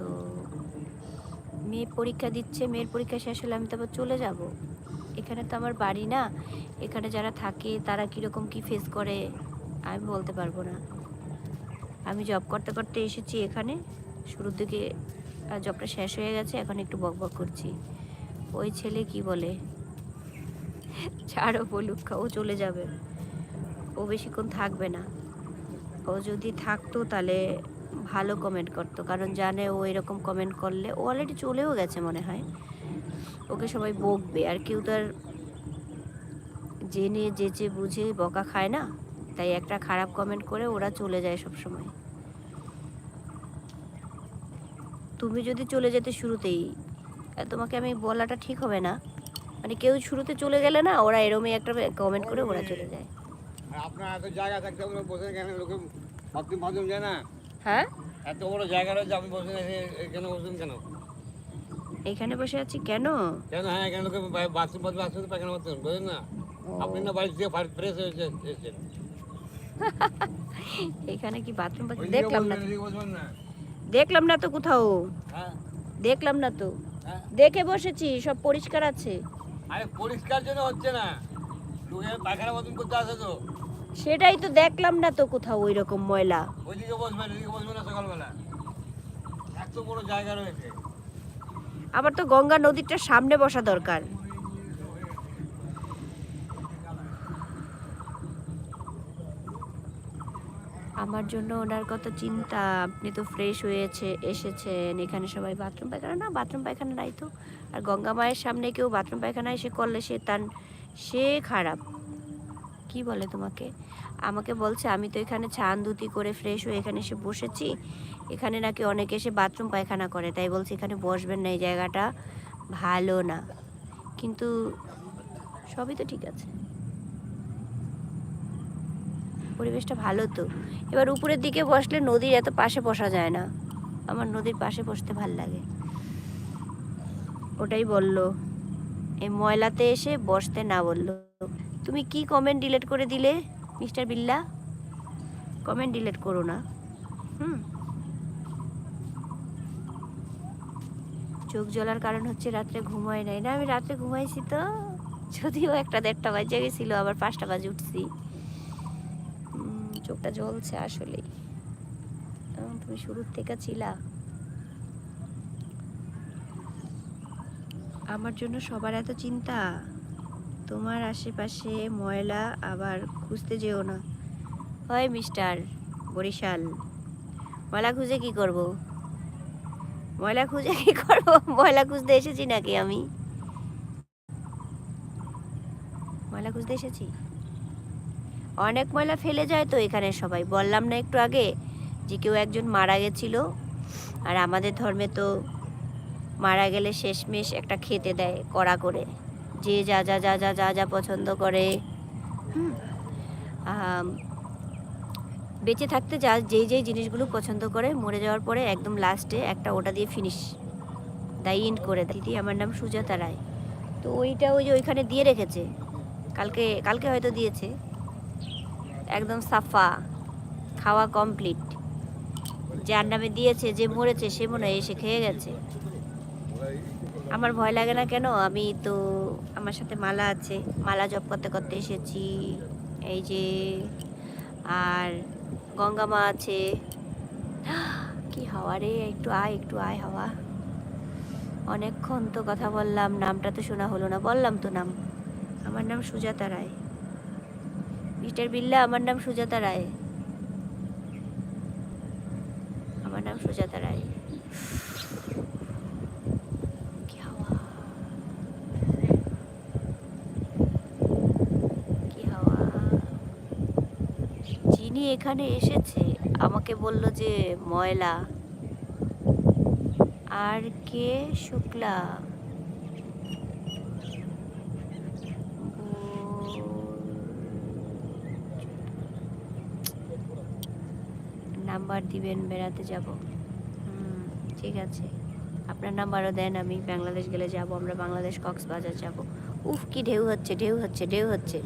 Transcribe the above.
তো মেয়ে পরীক্ষা দিচ্ছে, মেয়ের পরীক্ষা শেষ হলে আমি তো আবার চলে যাব। এখানে তো আমার বাড়ি না, এখানে যারা থাকে তারা কীরকম কী ফেস করে আমি বলতে পারব না। আমি জব করতে করতে এসেছি এখানে, শুরুর দিকে জবটা শেষ হয়ে গেছে, এখন একটু বক বক করছি। ওই ছেলে কি বলে? ছাড়ো বলুক, ও চলে যাবে। ও বেশিক্ষণ থাকবে না। ও যদি থাকতো তাহলে ভালো কমেন্ট করতো, কারণ জানে ও এরকম কমেন্ট করলে ও অলরেডি চলেও গেছে মনে হয়। ওকে সবাই বকবে, আর কেউ তো আর জেনে যেচে বুঝে বকা খায় না। তাই একটা খারাপ কমেন্ট করে ওরা চলে যায় সব সময় তুমি যদি চলে যেতে শুরুতেই তোমাকে আমি বলাটা ঠিক হবে না। মানে কেউ শুরুতে চলে গেলে না, ওরা এরমই একটা কমেন্ট করে ওরা চলে যায়। আপনার এত জায়গা থাকতে বসে কেন লোকে বাথরুম ফাথরুম যায় না। হ্যাঁ? এত বড় জায়গা রয়েছে আপনি বসে কেন বসেন কেন? এখানে বসে আছি কেন? কেন? হ্যাঁ এখানে লোকে বাথরুম আসতে পায়খানা বাথরুম বোঝেন না? আপনি না বাড়ি থেকে ফ্রেশ হয়েছে এসেছেন। এখানে কি বাথরুম দেখলাম না। দেখলাম না তো কোথাও। হ্যাঁ। দেখলাম না তো। হ্যাঁ। দেখে বসেছি সব পরিষ্কার আছে। আরে পরিষ্কার জন্য হচ্ছে না। লোকে পায়খানা বাথরুম করতে আসে তো। সেটাই তো দেখলাম না তো কোথাও ওই রকম ময়লা। ওইদিকে বসবেন এদিকে বসবেন না সকালবেলা। এত বড় জায়গা রয়েছে। আবার তো গঙ্গা নদীটার সামনে বসা দরকার। আমার জন্য ওনার কত চিন্তা। আপনি তো ফ্রেশ হয়েছে এসেছেন। এখানে সবাই বাথরুম পায়খানা না বাথরুম পায়খানা নাই তো। আর গঙ্গা মায়ের সামনে কেউ বাথরুম পায়খানা এসে করলে সে তার সে খারাপ। কি বলে তোমাকে? আমাকে বলছে, আমি তো এখানে ছান ধুতি করে ফ্রেশ হয়ে এখানে এসে বসেছি। এখানে নাকি অনেকে এসে বাথরুম পায়খানা করে। তাই বলছে, এখানে বসবেন না, এই জায়গাটা ভালো না। কিন্তু সবই তো ঠিক আছে। পরিবেশটা ভালো তো। এবার উপরের দিকে বসলে নদীর এত পাশে বসা যায় না। আমার নদীর পাশে বসতে ভালো লাগে। ওটাই বলল। এই ময়লাতে এসে বসতে না বলল। তুমি কি কমেন্ট ডিলেট করে দিলে মিস্টার বিল্লা? কমেন্ট ডিলেট করো না। হুম। চোখ জ্বলার কারণ হচ্ছে রাত্রে ঘুমাই নাই। না, আমি রাত্রে ঘুমাইছি তো। যদিও একটা দেড়টা বাজে গেছিল, আবার পাঁচটা বাজে উঠছি। চোখটা জ্বলছে আসলেই। তুমি শুরুর থেকে ছিলা। আমার জন্য সবার এত চিন্তা। তোমার আশেপাশে ময়লা আবার খুঁজতে যেও না। হয় মিস্টার। বরিশাল। ময়লা খুঁজে কি করব? ময়লা খুঁজে কি করব? ময়লা খুঁজতে এসেছি নাকি আমি? ময়লা খুঁজতে এসেছি? অনেক ময়লা ফেলে যায় তো এখানে সবাই। বললাম না একটু আগে যে কেউ একজন মারা গেছিল। আর আমাদের ধর্মে তো মারা গেলে শেষমেশ একটা খেতে দেয় কড়া করে। যে যা যা যা যা যা যা পছন্দ করে। বেঁচে থাকতে যা, যেই যেই জিনিসগুলো পছন্দ করে, মরে যাওয়ার পরে একদম লাস্টে একটা ওটা দিয়ে ফিনিশ দ্য ইন্ড করে দিদি আমার নাম সুজাতা রায়। তো ওইটা ওই যে ওইখানে দিয়ে রেখেছে। কালকে কালকে হয়তো দিয়েছে। একদম সাফা, খাওয়া কমপ্লিট যার নামে দিয়েছে, যে মরেছে, সে মনে হয় এসে খেয়ে গেছে। আমার ভয় লাগে না কেন? আমি তো আমার সাথে মালা আছে। মালা জপ করতে করতে এসেছি। এই যে, আর গঙ্গা মা আছে। কি হাওয়া রে, একটু আয় একটু আয় হাওয়া। অনেকক্ষণ তো কথা বললাম, নামটা তো শোনা হলো না। বললাম তো নাম। আমার নাম সুজাতা রায়। মিস্টার বিল্লা, আমার নাম সুজাতা রায়। আমার নাম সুজাতা রায় কি হাওয়া কি হাওয়া যিনি এখানে এসেছে। আমাকে বলল যে, ময়লা। আর কে? শুক্লা। নাম্বার দিবেন, বেড়াতে যাব। ঠিক আছে। আপনার নাম্বারও দেন, আমি বাংলাদেশ গেলে যাব। আমরা বাংলাদেশ কক্সবাজার যাব। উফ, কি ঢেউ হচ্ছে ঢেউ হচ্ছে ঢেউ হচ্ছে।